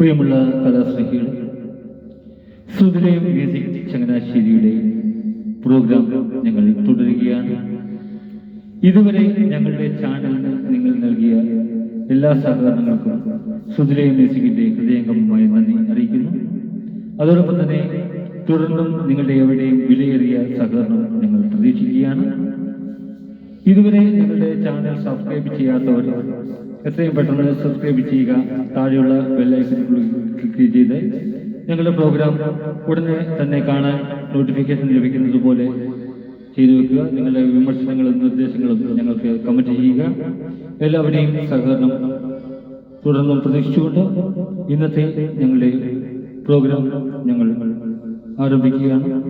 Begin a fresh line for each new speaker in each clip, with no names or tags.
പ്രിയമുള്ള കലാസ്നേഹികൾ സുധിരയും music ചങ്ങനാശ്ശേരിയുടെ programme ഞങ്ങൾ തുടരുകയാണ്. ഇതുവരെ ഞങ്ങളുടെ ചാനലിന് നിങ്ങൾ നൽകിയ എല്ലാ സഹകരണങ്ങൾക്കും സുധിരയും മ്യൂസിക്കിന്റെ ഹൃദയംഗമമായ നന്ദി അറിയിക്കുന്നു. അതോടൊപ്പം തന്നെ തുടർന്നും നിങ്ങളുടെ എവിടെയും വിലയേറിയ സഹകരണം ഞങ്ങൾ പ്രതീക്ഷിക്കുകയാണ്. ഇതുവരെ ഞങ്ങളുടെ ചാനൽ സബ്സ്ക്രൈബ് ചെയ്യാത്തവർ എത്രയും പെട്ടെന്ന് സബ്സ്ക്രൈബ് ചെയ്യുക. താഴെയുള്ള ബെല്ലൈക്കൺ ക്ലിക്ക് ചെയ്ത് ഞങ്ങളുടെ പ്രോഗ്രാം ഉടനെ തന്നെ കാണാൻ നോട്ടിഫിക്കേഷൻ ലഭിക്കുന്നത് പോലെ ചെയ്തു വെക്കുക. നിങ്ങളുടെ വിമർശനങ്ങളും നിർദ്ദേശങ്ങളും ഞങ്ങൾക്ക് കമന്റ് ചെയ്യുക. എല്ലാവരുടെയും സഹകരണം തുടർന്നും പ്രതീക്ഷിച്ചുകൊണ്ട് ഇന്നത്തെ ഞങ്ങളുടെ പ്രോഗ്രാം ഞങ്ങൾ ആരംഭിക്കുകയാണ്.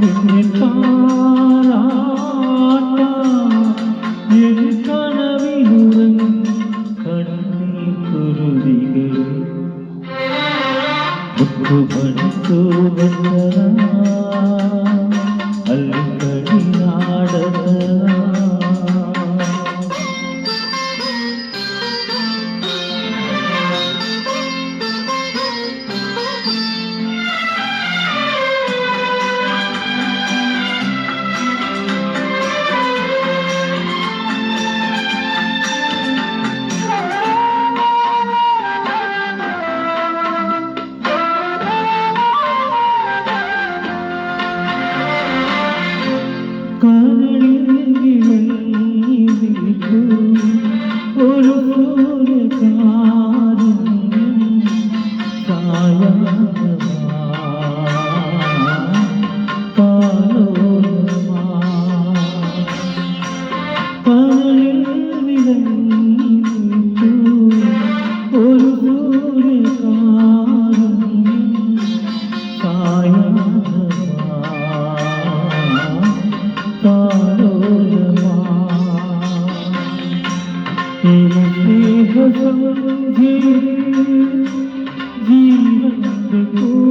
निकाला ये ഒരു ജീവന്റെ കൂട്ടിലും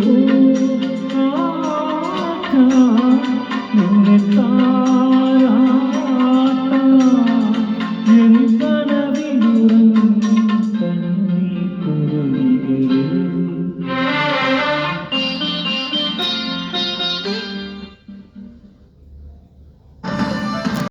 Ooh.